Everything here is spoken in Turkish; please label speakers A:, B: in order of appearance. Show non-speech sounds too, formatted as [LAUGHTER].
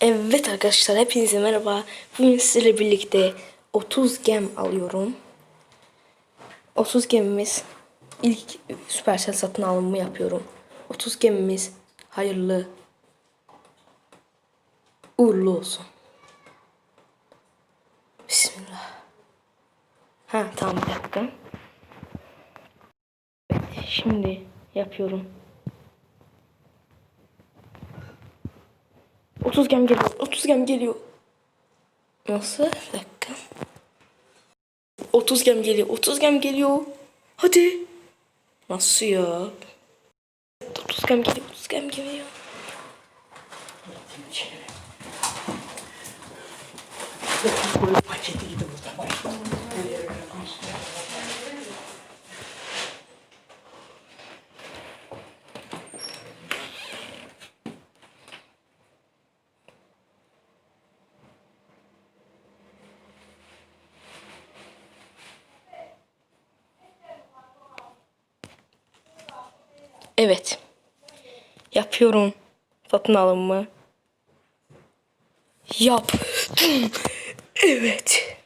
A: Evet arkadaşlar hepinize merhaba. Bugün sizlerle birlikte 30 gem alıyorum. 30 gemimiz ilk Supercell satın alımı yapıyorum. 30 gemimiz hayırlı uğurlu olsun. Bismillah. Ha tamam bir şimdi yapıyorum. 30 gem geliyor. 30 gem geliyor. Nasıl? Bir dakika. 30 gem geliyor. 30 gem geliyor. Hadi. Nasıl ya? 30 gem geliyor. 30 gem geliyor.
B: paketi gibi burada.
A: Evet. Yapıyorum. Satın alımı. Yaptım. [CLEARS THROAT] Evet.